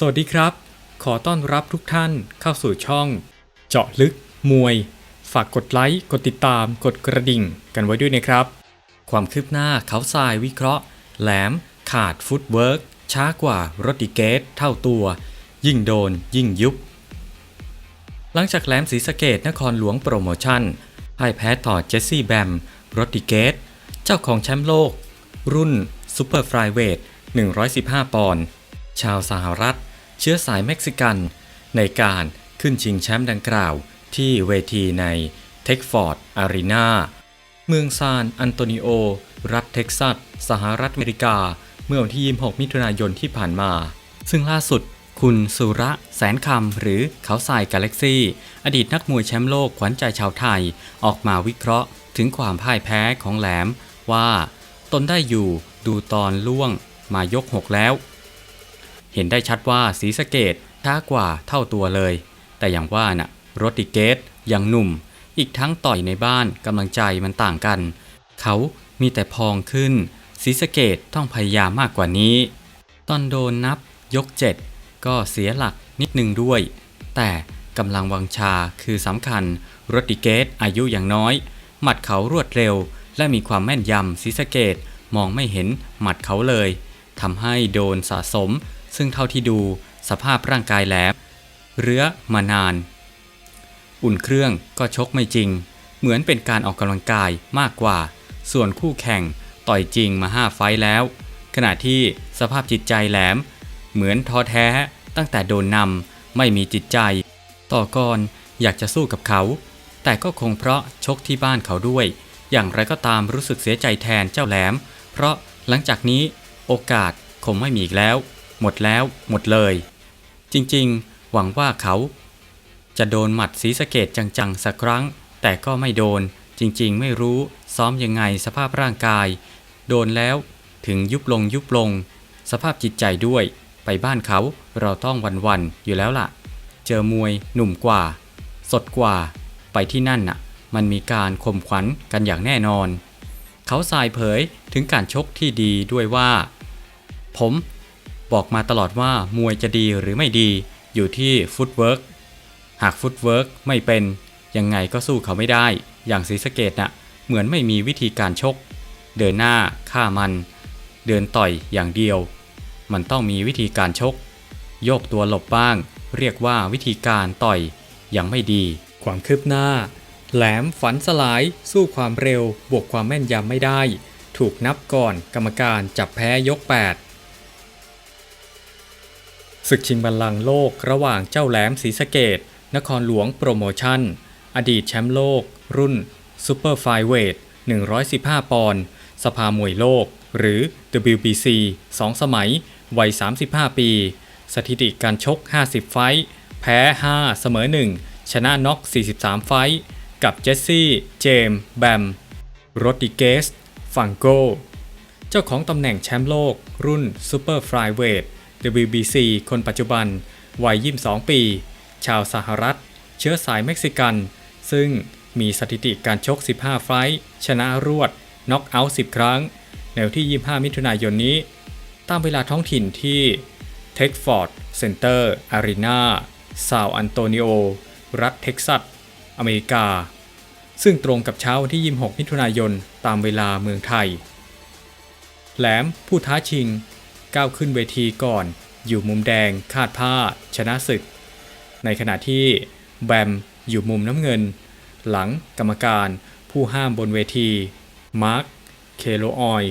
สวัสดีครับ ขอต้อนรับทุกท่านเข้าสู่ช่อง เจาะลึก มวย ฝากกดไลค์ กดติดตาม กดกระดิ่ง กันไว้ด้วยนะครับ ความคืบหน้าเขาทรายวิเคราะห์ แหลม ขาดฟุตเวิร์กช้ากว่ารถดิเกตเท่าตัว ยิ่งโดนยิ่งยุบ หลังจากแหลมศรีสะเกดนครหลวงโปรโมชั่นพ่ายแพ้ต่อเจสซี่แบมรถดิเกตเจ้าของแชมป์โลก รุ่นซูเปอร์ฟลายเวท115 ปอนด์ชาวสหรัฐ เชื้อสายเม็กซิกัน ในการขึ้นชิงแชมป์ดังกล่าว ที่เวทีในเท็กฟอร์ดอารีนาเมืองซานอันโตนิโอ รัฐเท็กซัส สหรัฐอเมริกา เมื่อวันที่ 26 มิถุนายนที่ผ่านมา ซึ่งล่าสุดคุณสุระแสนคำหรือเขาทรายกาแล็กซี่ อดีตนักมวยแชมป์โลกขวัญใจชาวไทย ออกมาวิเคราะห์ถึงความพ่ายแพ้ของแหลมว่า ตนได้อยู่ดูตอนล่วงมายก6แล้ว เห็นได้ชัดว่าสีสะเกตช้ากว่าเท่าตัวเลย แต่อย่างว่าน่ะรถดิเกตยังหนุ่ม อีกทั้งต่อยในบ้านกำลังใจมันต่างกัน เขามีแต่พองขึ้นสีสะเกตต้องพยายามมากกว่านี้ ตอนโดนนับยก 7 ก็เสียหลักนิดนึงด้วย แต่กำลังวังชาคือสำคัญรถดิเกตอายุอย่างน้อย หมัดเขารวดเร็ว และมีความแม่นยำสีสะเกตมองไม่เห็นหมัดเขาเลยทำให้โดนสะสม ซึ่งเท่าที่ดูสภาพร่างกายแหลมเรื้อมานาน อุ่นเครื่องก็ชกไม่จริง เหมือนเป็นการออกกำลังกายมากกว่า ส่วนคู่แข่งต่อยจริงมาห้าไฟแล้ว ขณะที่สภาพจิตใจแหลม เหมือนท้อแท้ตั้งแต่โดนนำไม่มีจิตใจ ต่อกรอยากจะสู้กับเขา แต่ก็คงเพราะชกที่บ้านเขาด้วย อย่างไรก็ตามรู้สึกเสียใจแทนเจ้าแหลม เพราะหลังจากนี้โอกาสคงไม่มีอีกแล้ว หมดแล้วหมดเลย จริงๆ หวังว่าเขา จะโดนหมัดสีสะเกตจังๆ สักครั้ง แต่ก็ไม่โดน จริงๆ ไม่รู้ซ้อมยังไงสภาพร่างกาย โดนแล้วถึงยุบลงยุบลง สภาพจิตใจด้วย ไปบ้านเขาเราต้องวันๆอยู่แล้วล่ะ เจอมวยหนุ่มกว่า สดกว่า ไปที่นั่นน่ะ มันมีการข่มขวัญกันอย่างแน่นอน เขาสายเผยถึงการชกที่ดีด้วยว่า ผม บอกมาตลอดว่ามวยจะดีหรือไม่ดีอยู่ที่ฟุตเวิร์กหากฟุตเวิร์กไม่เป็นยังไงก็สู้เขาไม่ได้ อย่างศรีสะเกดน่ะเหมือนไม่มีวิธีการชก เดินหน้าฆ่ามัน เดินต่อยอย่างเดียว มันต้องมีวิธีการชก โยกตัวหลบบ้าง เรียกว่าวิธีการต่อยยังไม่ดี ความคืบหน้า แหลมฝันสลาย สู้ความเร็ว บวกความแม่นยำไม่ได้ ถูกนับก่อนกรรมการจับแพ้ยก 8 ศึกชิงบัลลังก์โลกระหว่างเจ้าแหลมศรีสะเกดนครหลวงโปรโมชั่น อดีตแชมป์โลก รุ่นซูเปอร์ไฟเวท115 ปอนด์สภามวยโลก หรือ WBC 2 สมัย วัย 35 ปี สถิติการชก 50 ไฟท์แพ้ 5 เสมอ 1 ชนะน็อก 43 ไฟท์กับเจสซี่ เจมส์แบมโรดิเกส ฟังโก เจ้าของตำแหน่งแชมป์โลก รุ่นซูเปอร์ไฟเวท WBC คนปัจจุบัน วัย 22 ปี ชาวสหรัฐ เชื้อสายเม็กซิกัน ซึ่งมีสถิติการชก 15 ไฟท์ชนะรวด น็อกเอาท์ 10 ครั้ง ในวันที่ 25 มิถุนายนนี้ ตามเวลาท้องถิ่นที่เท็กฟอร์ดเซ็นเตอร์อารีนาซาวอันโตนิโอ รัฐเท็กซัส อเมริกา ซึ่งตรงกับเช้าวันที่ 26 มิถุนายน ตามเวลาเมืองไทย แหลมผู้ท้าชิง ก้าวขึ้นเวทีก่อน อยู่มุมแดงคาดผ้า ชนะศึก ในขณะที่แบมอยู่มุมน้ำเงิน หลังกรรมการผู้ห้ามบนเวที มาร์ค เคโลออย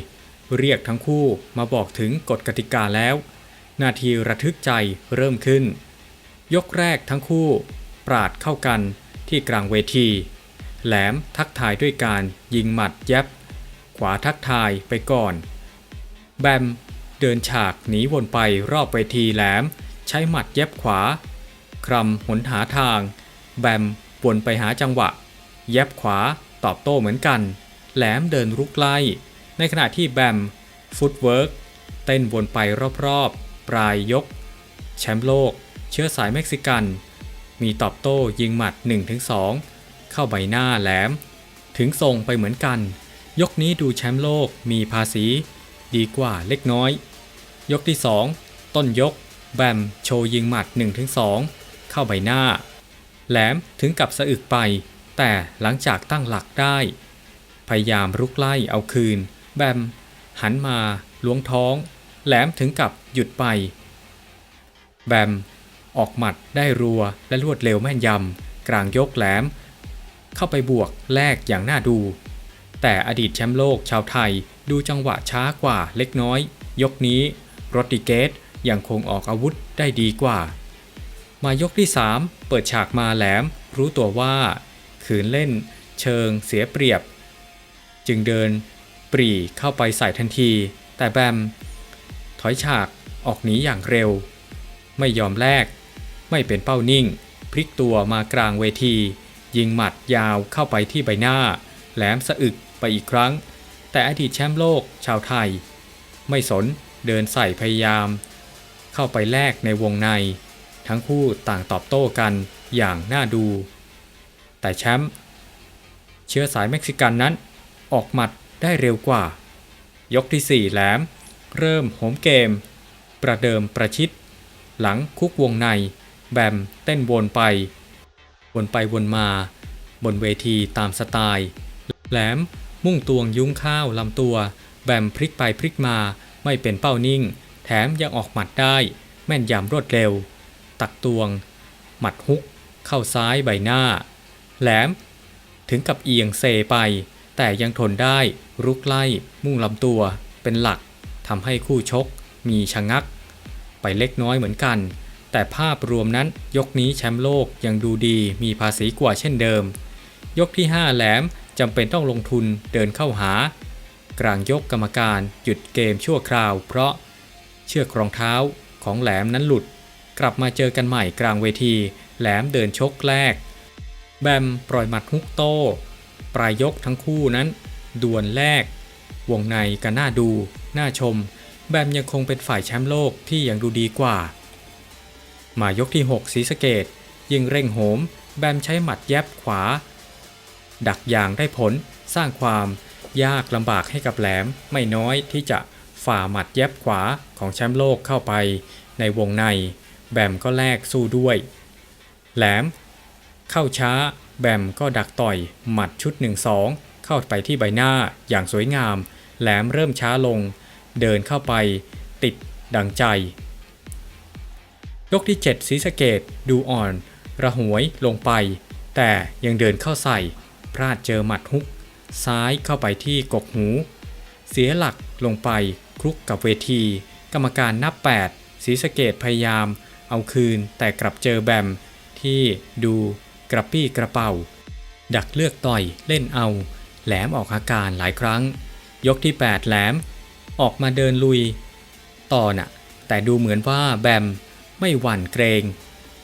เรียกทั้งคู่มาบอกถึงกฎกติกาแล้ว นาทีระทึกใจเริ่มขึ้น ยกแรกทั้งคู่ปราดเข้ากันที่กลางเวที แหลมทักทายด้วยการยิงหมัดแยบ ขวาทักทายไปก่อน แบม เดินฉากหนีวนไปรอบเวทีแหลม ใช้หมัดเย็บขวา ครำหนหาทาง แบมวนไปหาจังหวะ เย็บขวาตอบโต้เหมือนกัน แหลมเดินรุกไล่ ในขณะที่แบม ฟุตเวิร์กเต้นวนไปรอบๆ ปลายยก แชมป์โลก เชื้อสายเม็กซิกัน มีตอบโต้ยิงหมัด 1-2 เข้าใบหน้าแหลม ถึงทรงไปเหมือนกัน ยกนี้ดูแชมป์โลกมีภาษี ดีกว่าเล็กน้อย ยกที่ 2 ต้นยก แบม โชว์ยิงหมัด 1-2 เข้าใบหน้า แหลมถึงกับสะอึกไป แต่หลังจากตั้งหลักได้ พยายามรุกไล่เอาคืน แบม หันมาล้วงท้อง แหลมถึงกับหยุดไป แบม ออกหมัดได้รัวและรวดเร็วแม่นยำกลางยกแหลม เข้าไปบวกแลกอย่างน่าดู แต่อดีตแชมป์โลกชาวไทยดูจังหวะช้ากว่าเล็กน้อย ยกนี้โรดริเกสยังคงออกอาวุธได้ดีกว่า มายกที่ 3 เปิดฉากมาแหลม รู้ตัวว่า ขืนเล่น เชิงเสียเปรียบ จึงเดินปรีเข้าไปใส่ทันที แต่แบม ถอยฉากออกหนีอย่างเร็ว ไม่ยอมแลกไม่เป็นเป้านิ่ง พลิกตัวมากลางเวที ยิงหมัดยาวเข้าไปที่ใบหน้า แหลมสะอึก ไปอีกครั้ง แต่อดีตแชมป์โลกชาวไทย ไม่สนเดินใส่พยายาม เข้าไปแลกในวงใน ทั้งคู่ต่างตอบโต้กันอย่างน่าดู แต่แชมป์เชื้อสายเม็กซิกันนั้นออกหมัดได้เร็วกว่า ยกที่ 4 แหลม เริ่มโหมเกม ประเดิมประชิด หลังคุกวงใน แบมเต้นวนไป วนไปวนมา บนเวทีตามสไตล์ แหลม มุ่งตวงยุ้งข้าวลำตัว แบมพลิกไปพลิกมาไม่เป็นเป้านิ่ง แถมยังออกหมัดได้ แม่นยำรวดเร็ว ตักตวง หมัดฮุก เข้าซ้ายใบหน้า แหลม ถึงกับเอียงเซไป แต่ยังทนได้รุกไล่ มุ่งลำตัวเป็นหลักทำให้คู่ชกมีชะงัก ไปเล็กน้อยเหมือนกัน แต่ภาพรวมนั้นยกนี้แชมป์โลกยังดูดีมีภาษีกว่าเช่นเดิม ยกที่ 5 แหลม จำเป็นต้องลงทุนเดินเข้าหา กลางยกกรรมการหยุดเกมชั่วคราว เพราะเชือกรองเท้าของแหลมนั้นหลุด กลับมาเจอกันใหม่กลางเวที แหลมเดินชกแรก แบมปล่อยหมัดฮุกโต้ ปลายยกทั้งคู่นั้นดวลแรก วงในก็น่าดู น่าชม แบมยังคงเป็นฝ่ายแชมป์โลกที่ยังดูดีกว่า มายกที่ 6 สีสะเกต ยิงเร่งโหม แบมใช้หมัดแยบขวา ดักอย่างได้ผลสร้างความยากลำบากให้กับแหลมไม่น้อยที่จะฝ่าหมัดแยบขวาของแชมป์โลกเข้าไปในวงใน แบมก็แลกสู้ด้วย แหลม เข้าช้า แบมก็ดักต่อยหมัดชุด 1-2 เข้าไปที่ใบหน้าอย่างสวยงาม แหลมเริ่มช้าลง เดินเข้าไป ติดดังใจ ยกที่7สีสะเกตดูอ่อน ระหวยลงไป แต่ยังเดินเข้าใส่ พลาดเจอหมัดฮุก ซ้ายเข้าไปที่กกหู เสียหลักลงไปคลุกกับเวที กรรมการนับ8สีสะเกตพยายาม เอาคืนแต่กลับเจอแบม ที่ดูกระปี้กระเป๋า ดักเลือกต่อยเล่นเอา แหลมออกอาการหลายครั้ง ยกที่ 8 แหลม ออกมาเดินลุย ต่อน่ะ แต่ดูเหมือนว่าแบมไม่หวั่นเกรง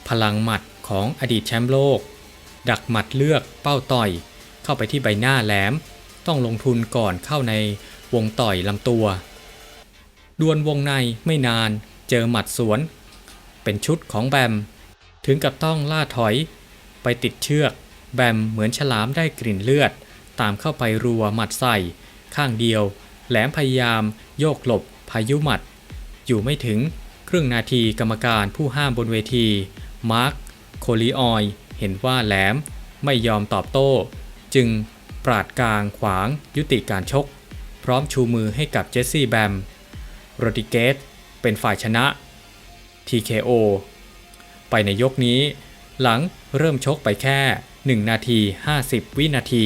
พลังหมัดของอดีตแชมป์โลก ดักหมัดเลือกเป้าต่อย เข้าไปที่ใบหน้าแหลม ต้องลงทุนก่อนเข้าในวงต่อยลำตัว ดวลวงในไม่นานเจอหมัดสวน เป็นชุดของแบม ถึงกับต้องล่าถอย ไปติดเชือก แบมเหมือนฉลามได้กลิ่นเลือด ตามเข้าไปรัวหมัดใส่ ข้างเดียว แหลมพยายาม โยกหลบพายุหมัด อยู่ไม่ถึงครึ่งนาทีกรรมการผู้ห้ามบนเวที มาร์ค โคลีออย เห็นว่าแหลมไม่ยอมตอบโต้ จึงปราดกลางขวางยุติการชก พร้อมชูมือให้กับเจสซี่แบม โรดิเกตเป็นฝ่ายชนะ TKO ไปในยกนี้ หลังเริ่มชกไปแค่ 1 นาที 50 วินาที